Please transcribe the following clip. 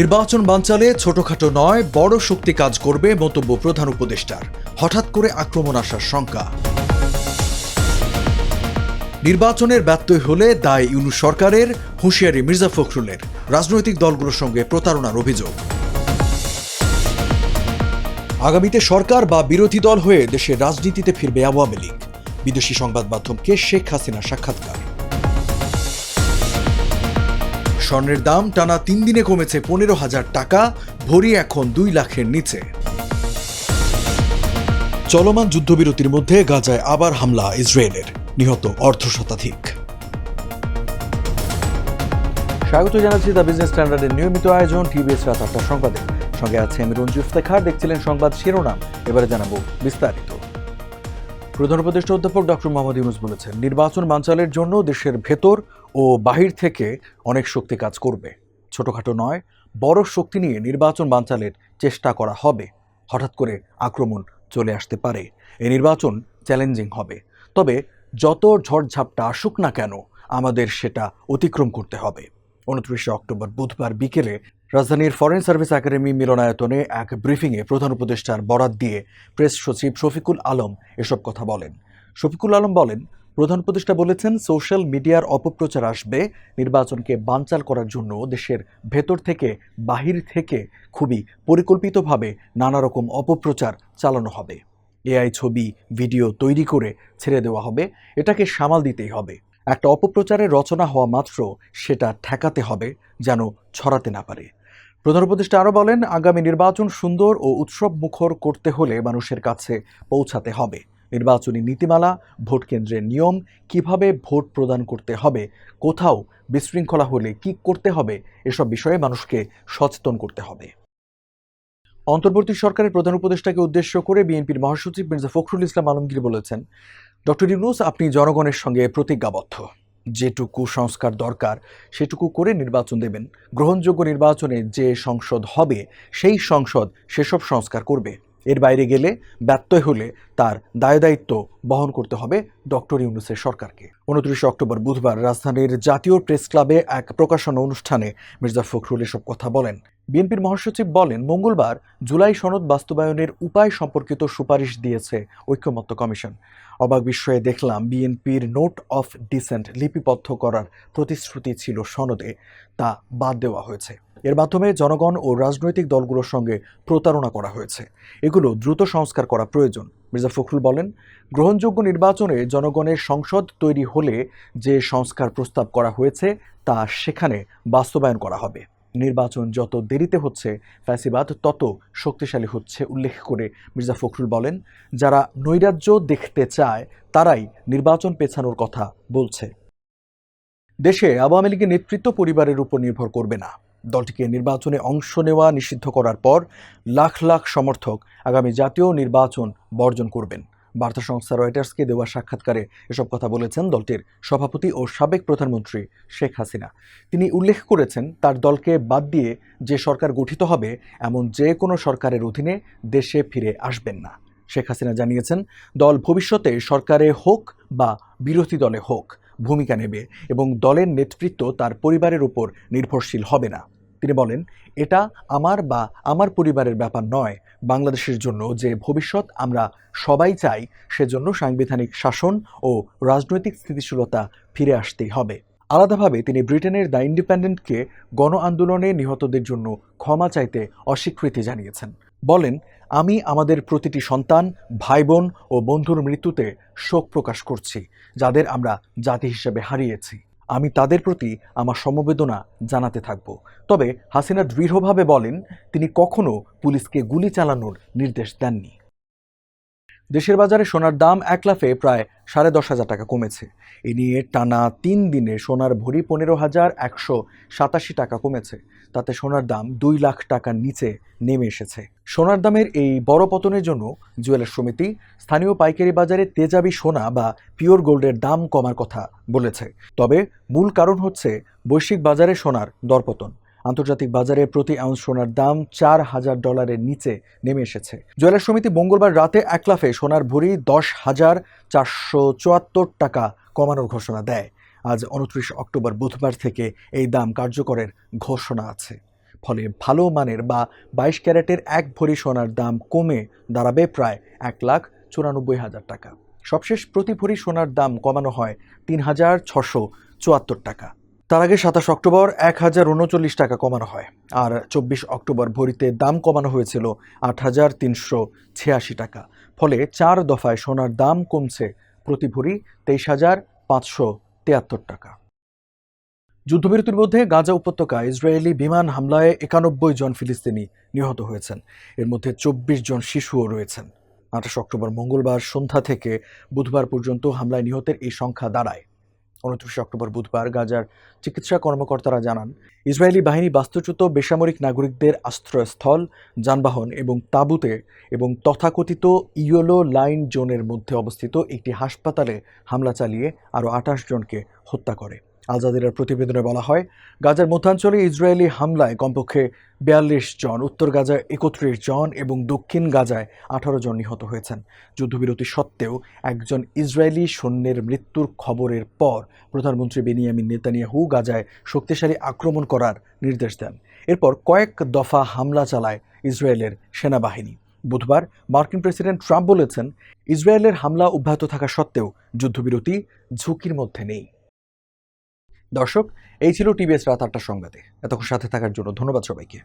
নির্বাচন বানচালে ছোটখাটো নয়, বড় শক্তি কাজ করবে মন্তব্য প্রধান উপদেষ্টার। হঠাৎ করে আক্রমণ আসার শঙ্কা। নির্বাচনের ব্যত্যয় হলে দায় ইউনু সরকারের, হুঁশিয়ারি মির্জা ফখরুলের। রাজনৈতিক দলগুলোর সঙ্গে প্রতারণার অভিযোগ। আগামীতে সরকার বা বিরোধী দল হয়ে দেশের রাজনীতিতে ফিরবে আওয়ামী লীগ। বিদেশি সংবাদ মাধ্যমকে শেখ হাসিনা সাক্ষাৎকার। স্বর্ণের দাম টানা তিন দিনে কমেছে পনেরো হাজার টাকা, ভরি এখন দুই লাখের নিচে। চলমান যুদ্ধবিরতির মধ্যে গাজায় আবার হামলা ইসরায়েলের, নিহত অর্ধ শতাধিক স্বাগত জানাচ্ছি দ্য বিজনেস স্ট্যান্ডার্ডের নিয়মিত আয়োজন, টিভিএস রাত আটটার সংবাদে। সঙ্গে আছে আমি রঞ্জু ইফতেখার, দেখছিলেন সংবাদ শিরোনাম। এবারে জানাব বিস্তারিত। প্রধান উপদেষ্টা অধ্যাপক ডক্টর মোহাম্মদ ইউনুস বলেছেন, নির্বাচন বানচালের জন্য দেশের ভেতর ও বাহির থেকে অনেক শক্তি কাজ করবে। ছোটখাটো নয়, বড় শক্তি নিয়ে নির্বাচন বাঞ্চালের চেষ্টা করা হবে। হঠাৎ করে আক্রমণ চলে আসতে পারে। এই নির্বাচন চ্যালেঞ্জিং হবে। তবে যত ঝড়ঝাপটা আসুক না কেন, আমাদের সেটা অতিক্রম করতে হবে। উনত্রিশে অক্টোবর বুধবার বিকেলে রাজধানীর ফরেন সার্ভিস একাডেমি মিলনায়তনে এক ব্রিফিংয়ে প্রধান উপদেষ্টার বরাত দিয়ে প্রেস সচিব শফিকুল আলম এসব কথা বলেন। শফিকুল আলম বলেন প্রধান উপদেষ্টা বলেছেন, সোশ্যাল মিডিয়ার অপপ্রচার আসবে, নির্বাচনকে বানচাল করার জন্য দেশের ভেতর থেকে বাহির থেকে খুবই পরিকল্পিতভাবে নানা রকম অপপ্রচার চালানো হবে। এআই ছবি, ভিডিও তৈরি করে ছেড়ে দেওয়া হবে, এটাকে সামাল দিতেই হবে। একটা অপপ্রচারের রচনা হওয়া মাত্র সেটা ঠেকাতে হবে, যেন ছড়াতে না পারে। প্রধান উপদেষ্টা আরও বলেন, আগামী নির্বাচন সুন্দর ও উৎসব মুখর করতে হলে মানুষের কাছে পৌঁছাতে হবে। নির্বাচনী নীতিমালা, ভোট কেন্দ্রের নিয়ম, কীভাবে ভোট প্রদান করতে হবে, কোথাও বিশৃঙ্খলা হলে কি করতে হবে, এসব বিষয়ে মানুষকে সচেতন করতে হবে। অন্তর্বর্তী সরকারের প্রধান উপদেষ্টাকে উদ্দেশ্য করে বিএনপির মহাসচিব মির্জা ফখরুল ইসলাম আলমগীর বলেছেন, ডক্টর ইউনুস, আপনি জনগণের সঙ্গে প্রতিজ্ঞাবদ্ধ। যেটুকু সংস্কার দরকার, সেটুকু করে নির্বাচন দেবেন। গ্রহণযোগ্য নির্বাচনে যে সংসদ হবে, সেই সংসদ সেসব সংস্কার করবে। এর বাইরে গেলে ব্যত্যয় হলে তার দায়দায়িত্ব বহন করতে হবে ডক্টর ইউনুসের সরকারকে। উনত্রিশে অক্টোবর বুধবার রাজধানীর জাতীয় প্রেস ক্লাবে এক প্রকাশনা অনুষ্ঠানে মির্জা ফখরুল এসব কথা বলেন। বিএনপির মহাসচিব বলেন, মঙ্গলবার জুলাই সনদ বাস্তবায়নের উপায় সম্পর্কিত সুপারিশ দিয়েছে ঐক্যমত্য কমিশন। অবাক বিস্ময়ে দেখলাম বিএনপির নোট অফ ডিসেন্ট লিপিবদ্ধ করার প্রতিশ্রুতি ছিল সনদে, তা বাদ দেওয়া হয়েছে। এর মাধ্যমে জনগণ ও রাজনৈতিক দলগুলোর সঙ্গে প্রতারণা করা হয়েছে। এগুলো দ্রুত সংস্কার করা প্রয়োজন, মির্জা ফখরুল বলেন। গ্রহণযোগ্য নির্বাচনে জনগণের সংসদ তৈরি হলে যে সংস্কার প্রস্তাব করা হয়েছে, তা সেখানে বাস্তবায়ন করা হবে। নির্বাচন যত দেরিতে হচ্ছে, ফ্যাসিবাদ তত শক্তিশালী হচ্ছে, উল্লেখ করে মির্জা ফখরুল বলেন। যারা নৈরাজ্য দেখতে চায়, তারাই নির্বাচন পেছানোর কথা বলছে। দেশে আওয়ামী লীগের নেতৃত্ব পরিবারের উপর নির্ভর করবে না। দলটিকে নির্বাচনে অংশ নেওয়া নিষিদ্ধ করার পর লাখ লাখ সমর্থক আগামী জাতীয় নির্বাচন বর্জন করবেন। বার্তা সংস্থা রয়টার্সকে দেওয়া সাক্ষাৎকারে এসব কথা বলেছেন দলটির সভাপতি ও সাবেক প্রধানমন্ত্রী শেখ হাসিনা। তিনি উল্লেখ করেছেন, তার দলকে বাদ দিয়ে যে সরকার গঠিত হবে, এমন যে কোনো সরকারের অধীনে দেশে ফিরে আসবেন না। শেখ হাসিনা জানিয়েছেন, দল ভবিষ্যতে সরকারে হোক বা বিরোধী দলে হোক ভূমিকা নেবে এবং দলের নেতৃত্ব তার পরিবারের উপর নির্ভরশীল হবে না। তিনি বলেন, এটা আমার বা আমার পরিবারের ব্যাপার নয়। বাংলাদেশের জন্য যে ভবিষ্যৎ আমরা সবাই চাই, সেজন্য সাংবিধানিক শাসন ও রাজনৈতিক স্থিতিশীলতা ফিরে আসতেই হবে। আলাদাভাবে তিনি ব্রিটেনের দ্য ইন্ডিপেন্ডেন্টকে গণ আন্দোলনে নিহতদের জন্য ক্ষমা চাইতে অস্বীকৃতি জানিয়েছেন। বলেন, আমি আমাদের প্রতিটি সন্তান ভাই বোন ও বন্ধুর মৃত্যুতে শোক প্রকাশ করছি, যাদের আমরা জাতি হিসেবে হারিয়েছি। আমি তাদের প্রতি আমার সমবেদনা জানাতে থাকব। তবে হাসিনা দৃঢ়ভাবে বলেন, তিনি কখনও পুলিশকে গুলি চালানোর নির্দেশ দেননি। দেশের বাজারে সোনার দাম এক লাফে প্রায় সাড়ে দশ হাজার টাকা কমেছে। এ নিয়ে টানা তিন দিনে সোনার ভরি পনেরো হাজার একশো সাতাশি টাকা কমেছে। তাতে সোনার দাম দুই লাখ টাকার নিচে নেমে এসেছে। সোনার দামের এই বড় পতনের জন্য জুয়েলার সমিতি স্থানীয় পাইকারি বাজারে তেজাবি সোনা বা পিওর গোল্ডের দাম কমার কথা বলেছে। তবে মূল কারণ হচ্ছে বৈশ্বিক বাজারে সোনার দরপতন। আন্তর্জাতিক বাজারে প্রতি আউন্স সোনার দাম চার হাজার ডলারের নিচে নেমে এসেছে। জুয়েলার সমিতি মঙ্গলবার রাতে একলাফে সোনার ভরি দশ হাজার চারশো চুয়াত্তর টাকা কমানোর ঘোষণা দেয়। আজ উনত্রিশ অক্টোবর বুধবার থেকে এই দাম কার্যকরের ঘোষণা আছে। ফলে ভালো মানের বা বাইশ ক্যারেটের এক ভরি সোনার দাম কমে দাঁড়াবে প্রায় এক লাখ চুরানব্বই হাজার টাকা। সবশেষ প্রতি ভরি সোনার দাম কমানো হয় তিন হাজার ছশো চুয়াত্তর টাকা। তার আগে সাতাশ অক্টোবর এক হাজার উনচল্লিশ টাকা কমানো হয়, আর চব্বিশ অক্টোবর ভরিতে দাম কমানো হয়েছিল আট হাজার তিনশো ছিয়াশি টাকা। ফলে চার দফায় সোনার দাম কমছে প্রতি ভরি তেইশ হাজার পাঁচশো তিয়াত্তর টাকা। যুদ্ধবিরতির মধ্যে গাজা উপত্যকায় ইসরায়েলি বিমান হামলায় একানব্বই জন ফিলিস্তিনি নিহত হয়েছেন। এর মধ্যে চব্বিশ জন শিশুও রয়েছেন। আঠাশ অক্টোবর মঙ্গলবার সন্ধ্যা থেকে বুধবার পর্যন্ত হামলায় নিহতের এই সংখ্যা দাঁড়ায়। উনত্রিশে অক্টোবর বুধবার গাজার চিকিৎসা কর্মকর্তারা জানান, ইসরায়েলি বাহিনী বাস্তুচ্যুত বেসামরিক নাগরিকদের আশ্রয়স্থল, যানবাহন এবং তাঁবুতে এবং তথাকথিত ইয়েলো লাইন জোনের মধ্যে অবস্থিত একটি হাসপাতালে হামলা চালিয়ে আরও আঠাশ জনকে হত্যা করে। আল জাজিরার প্রতিবেদনে বলা হয়, গাজার মধ্যাঞ্চলে ইসরায়েলি হামলায় কমপক্ষে বিয়াল্লিশ জন, উত্তর গাজায় একত্রিশ জন এবং দক্ষিণ গাজায় আঠারো জন নিহত হয়েছেন। যুদ্ধবিরতি সত্ত্বেও একজন ইসরায়েলি সৈন্যের মৃত্যুর খবরের পর প্রধানমন্ত্রী বেনিয়ামিন নেতানিয়াহু গাজায় শক্তিশালী আক্রমণ করার নির্দেশ দেন। এরপর কয়েক দফা হামলা চালায় ইসরায়েলের সেনাবাহিনী। বুধবার মার্কিন প্রেসিডেন্ট ট্রাম্প বলেছেন, ইসরায়েলের হামলা অব্যাহত থাকা সত্ত্বেও যুদ্ধবিরতি ঝুঁকির মধ্যে নেই। দর্শক এই ছিল টিভিএস রাত আটটার সংবাদে। এতক্ষণ সাথে থাকার জন্য ধন্যবাদ সবাইকে।